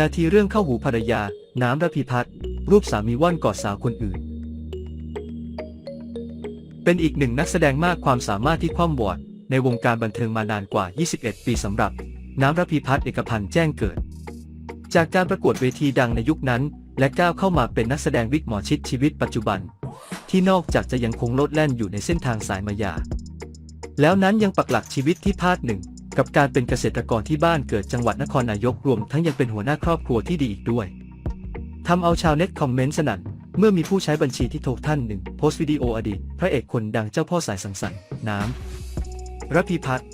นาทีเรื่องเข้าหูภรรยา น้ำระพีพัฒน์รูปสามีว่อนกอดสาวคนอื่น เป็นอีกหนึ่งนักแสดงมากความสามารถที่คว่ำวอดในวงการบันเทิงมานานกว่า 21 ปีสำหรับ น้ำระพีพัฒน์เอกพันธ์แจ้งเกิด จากการประกวดเวทีดังในยุคนั้น และก้าวเข้ามาเป็นนักแสดงวิกหมอชิดชีวิตปัจจุบัน ที่นอกจากจะยังคงโลดแล่นอยู่ในเส้นทางสายมายา แล้วนั้นยังปักหลักชีวิตที่ภาคหนึ่ง กับการเป็นเกษตรกรที่บ้านเกิดจังหวัดนครนายกรวมทั้งยังเป็นหัวหน้าครอบครัวที่ดีอีกด้วยทำเอาชาวเน็ตคอมเมนต์สนั่นเมื่อมีผู้ใช้บัญชีที่โทรท่านหนึ่ง โพสต์วิดีโออดีต พระเอกคนดังเจ้าพ่อสายสังสรรค์น้ำรพีพัฒน์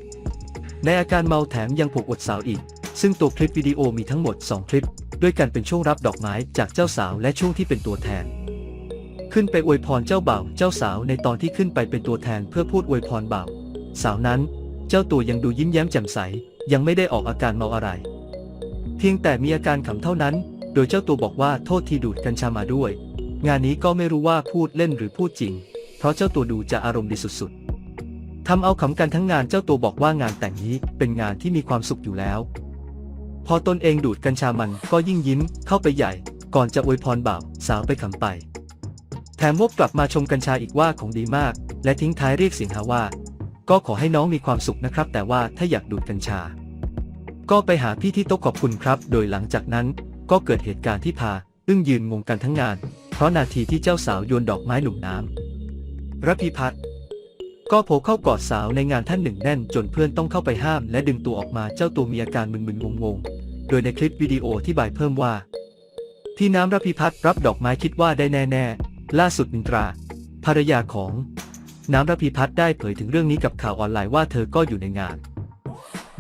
ในอาการเมาแถมยังผูกอดสาวอีก ซึ่งตัวคลิปวิดีโอมีทั้งหมด 2 คลิป ด้วยกันเป็นช่วงรับดอกไม้จากเจ้าสาวและช่วงที่เป็นตัวแทน ขึ้นไปอวยพรเจ้าบ่าวเจ้าสาวในตอนที่ขึ้นไปเป็นตัวแทนเพื่อพูดอวยพรบ่าวสาวนั้น เจ้าตัวยังดูยิ้มแย้มแจ่มใส ยังไม่ได้ออกอาการเมาอะไร เพียงแต่มีอาการขำเท่านั้น โดยเจ้าตัวบอกว่าโทษทีดูดกัญชามาด้วย งานนี้ก็ไม่รู้ว่าพูดเล่นหรือพูดจริง เพราะเจ้าตัวดูจะอารมณ์ดีสุดๆทำเอาขำกันทั้งงานเจ้าตัวบอกว่างานแต่งนี้เป็นงานที่มีความสุขอยู่แล้ว พอตนเองดูดกัญชามันก็ยิ่งยิ้มเข้าไปใหญ่ ก่อนจะอวยพรบ่าวสาวไปขำไป แถมวกกลับมาชมกัญชาอีกว่าของดีมาก และทิ้งท้ายเรียกเสียงหาว่า ก็ขอให้น้องมีความสุขนะครับ แต่ว่าถ้าอยากดูดกัญชา ก็ไปหาพี่ที่โต๊ะขอบคุณครับ โดยหลังจากนั้นก็เกิดเหตุการณ์ที่พา อึ้งยืนงงกันทั้งงาน เพราะนาทีที่เจ้าสาวโยนดอกไม้หลุมน้ำรพีพัฒน์ก็โผล่เข้ากอดสาวในงานท่านหนึ่งแน่น จนเพื่อนต้องเข้าไปห้าม และดึงตัวออกมาเจ้าตัวมีอาการมึนๆงงๆ โดยในคลิปวิดีโอที่บายเพิ่มว่าพี่น้ำรพีพัฒน์รับดอกไม้คิดว่าได้แน่ ๆ ล่าสุดมินตรา ภรรยาของ น้ำระพีพัฒน์ได้เผยถึงเรื่องนี้กับข่าวออนไลน์ว่าเธอก็อยู่ในงาน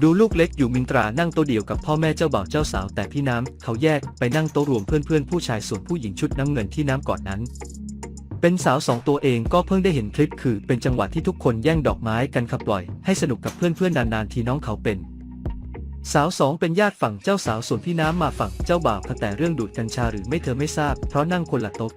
ดูลูกเล็กอยู่มินตรานั่งโต๊ะเดียวกับพ่อแม่เจ้าบ่าวเจ้าสาว แต่พี่น้ำเขาแยกไปนั่งโต๊ะรวมเพื่อนๆผู้ชายส่วนผู้หญิงชุดน้ำเงินที่น้ำก่อนนั้น เป็นสาวสองตัวเองก็เพิ่งได้เห็นคลิปคือเป็นจังหวะที่ทุกคนแย่งดอกไม้กันขับปล่อย ให้สนุกกับเพื่อนๆนานๆทีน้องเขาเป็นสาวสองเป็นญาติฝั่งเจ้าสาวส่วนพี่น้ำมาฝั่งเจ้าบ่าวแต่เรื่องดูดกัญชาหรือไม่เธอไม่ทราบ เพราะนั่งคนละโต๊ะ